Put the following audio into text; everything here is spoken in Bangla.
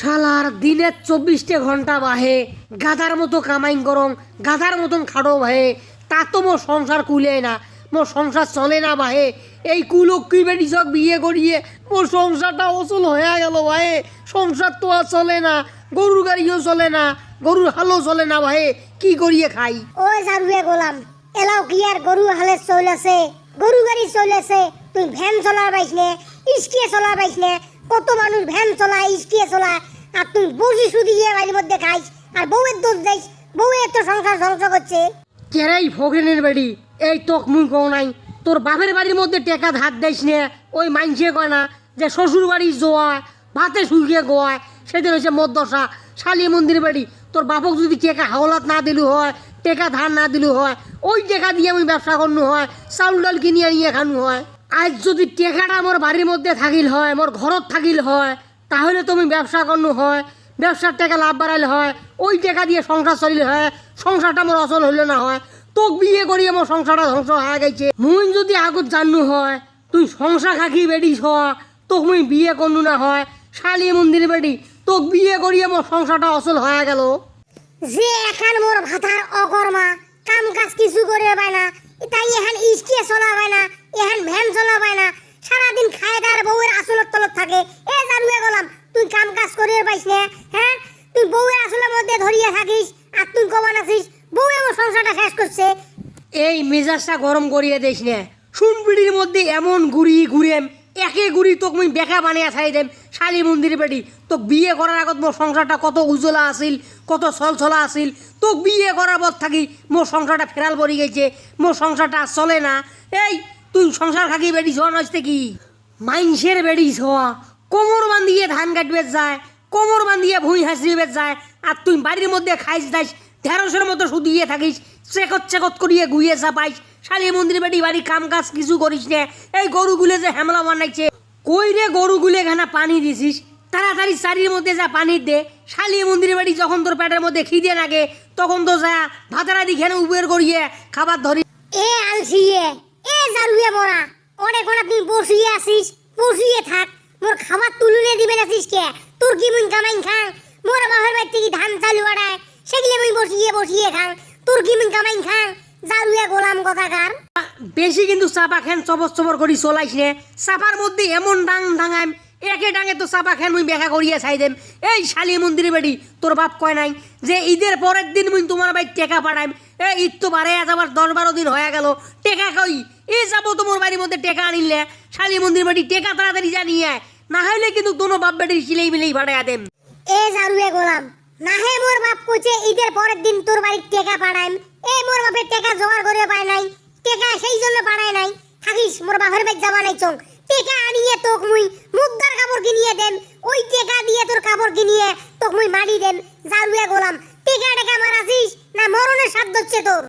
শালার দিনের চব্বিশটে ঘণ্টা বাহে, গাধার মতো কামাইন করং গাধার মতন খাটো বাহে, তা তো মোর সংসার কুলে না মোর সংসার চলে না বাহে, এই কুলক্ষী বেটি সব বিয়ে করিয়ে মোর সংসারটা অচল হয়ে গেল ভাই সংসার তো আর চলে না, গরুর গাড়িও চলে না, গরুর হালও চলে না ভাই কি করিয়ে খাই? ওই জারুয়ে গোলাম, এলাও কি আর গরু হালে চলেছে গরু গাড়ি চলেছে, তুই ভ্যান চলা পাইস নে ইস্কিয়ে চলা পাইস কত মানুষ ভ্যান চলা ইস্কিয়ে চলা আর তুই বসি শুধু গিয়ে বাড়ির মধ্যে খাইস, আর বউয়ের দোষ দেয় বউয়ের তো সংসার ধ্বংস করছে। কেরাই ফগেনের বাড়ি, এই তোক মুই কও নাই, তোর বাপের বাড়ির মধ্যে টেকা ধার দেয়স নে, ওই মাইনসে কয় না, যে শ্বশুর বাড়ি জোয়ায়, ভাতে শুকিয়ে গোয়ায়, সেদিন হচ্ছে মদ্দশা, শালি মন্দির বাড়ি, তোর বাপক যদি টেকা হাওলাত না দিলু হয়, টেকা ধার না দিলু হয়, ওই টেকা দিয়ে আমি ব্যবসা করনু হয়, চাউল ডাল কিনিয়ে নিয়ে খানু হয়। আজ যদি টেকাটা মোর বাড়ির মধ্যে থাকিল হয়, মোর ঘরত থাকিল হয়, তাহলে তুমি ব্যবসা করনু হয়, ব্যবসার টাকা লাভ বাড়াইলে হয়, ওই টাকা দিয়ে সংসার চলিলে হয়, সংসারটা মোর অচল হইলে না হয়। তোক বিয়ে করিয়ে মোর সংসারটা ধ্বংস হয়ে গেছে। মুই যদি আগত জানু হয়, তুই সংসার খাকি বেডিস হ, তোক মুই বিয়ে করনু না হয়, শালি মন্দির বেডি তোক বিয়ে করিয়ে মোর সংসারটা অচল হয়ে গেল। যে এখন মোর ভাতার অকর্মা কাম কাজ কিছু করে পায় না। তাই এখন ইস্কিয়ে চলা পায় না এখন ভ্যান চলা পায় না। সারাদিন খায় তার বউয়ের আসলত তলত থাকে। এ জানুয়ে গেলাম, তুই কাম কাজ করে পাইস না হ্যাঁ? তুই বউয়ের আসলের মধ্যে ধরিয়ে থাকিস আর তুই কমান আছিস। বউ আমার সংসারটা শেষ করছে। এই মেজাজটা গরম করিয়ে দিস না। সুনপিড়ির মধ্যে এমন ঘুরি ঘুরেম একে গুড়ি তোক মুই বেকা বানিয়ে ছাই দেম, শালি মন্দির বেটি তোক বিয়ে করার আগত মোর সংসারটা কত উজ্জ্বলা আছিল, কত ছলছলা আছিল। তোক বিয়ে করার পর থাকি মোর সংসারটা ফেরাল পড়ি গেছে, মোর সংসারটা আর চলে না। এই, তুই সংসার খাকি বেটি ছোয়া নইতে কি মাইনসের বেটি ছোয়া। কোমর বান্ধিয়ে ধান কাটবে যায়, কোমর বান্ধিয়ে ভুঁই হাসিবে যায়, আর তুই বাড়ির মধ্যে খাইস দাইস, ঢেঁড়সের মতো শুধিয়ে থাকিস চেকত চেকত করিয়ে গুইয়ে চাপাইস। শালি মন্দির বাড়ি বাড়ি কাম কাজ কিছু করিস না। এই গরুগুলো যে হেমলা বানাইছে, কই রে গরুগুলো এখানে পানি দিছিস? তাড়াতাড়ি চারির মধ্যে যা পানি দে। শালি মন্দির বাড়ি যখন তোর পেটের মধ্যে খিদে লাগে, তখন তো যা ভাতারা দিখানে উবের করিয়ে খাবার ধরি এ আলসিয়ে, এ জারুয়ে মরা। অনেক অনেক তুই বসিয়ে আসিস বসিয়ে থাক। মোর খাবার তুলুনে দিবে আছিস কে তোর কি মুই কামাই খাং? মোর বাপের বাড়ি থেকে ধান চালু আড়ায়? সেগুলো মুই বসিয়ে বসিয়ে খাং। তোর কি মুই কামাইন খাং জারুয়ে গোলাম কথাকার। বেশি কিন্তু চাপা খেন চবর চবর করি চলাইস নে। চাপার মধ্যে এমন ডাং ডাঙাইম একে ডাঙে তো চাপা খেন মুই বেখা করিয়া চাই দেম। এই শালি মন্দিরে বেড়ি তোর বাপ কয় নাই যে ঈদের পরের দিন মুই তোমার বাড়ি টেকা পাঠাইম। এই ঈদ তো বারে যাবার দশ বারো দিন হয়ে গেল টেকা কই? এই যাব তোমার বাড়ির মধ্যে টেকা আনিলে শালি মন্দির বাড়ি টেকা তাড়াতাড়ি জানিয়ে। না হইলে কিন্তু তোনো বাপ বেটির সিলেই মিলেই ভাড়াইয়া দেম। এ জারুয়ে গোলাম নাহে মোর বাপ কইছে, ঈদের পরের দিন তোর বাড়ি টেকা পাঠাইম এ মোর বাপের টেকা জোগাড় করে পায় নাই। টেকা সেই জন্য পাঠায় নাই। থাকিস, মোর বাপের বাইক যাবা নাই চং টেকা আনিয়ে তোক মুই মুদ্দার কাপড় কিনিয়ে দেন ওই টেকা দিয়ে তোর কাপড় কিনিয়ে তোক মুই মারি দেন জারুয়ে গোলাম। টেকা টেকা মারাছিস, না মরণের সাধ্য হচ্ছে তোর।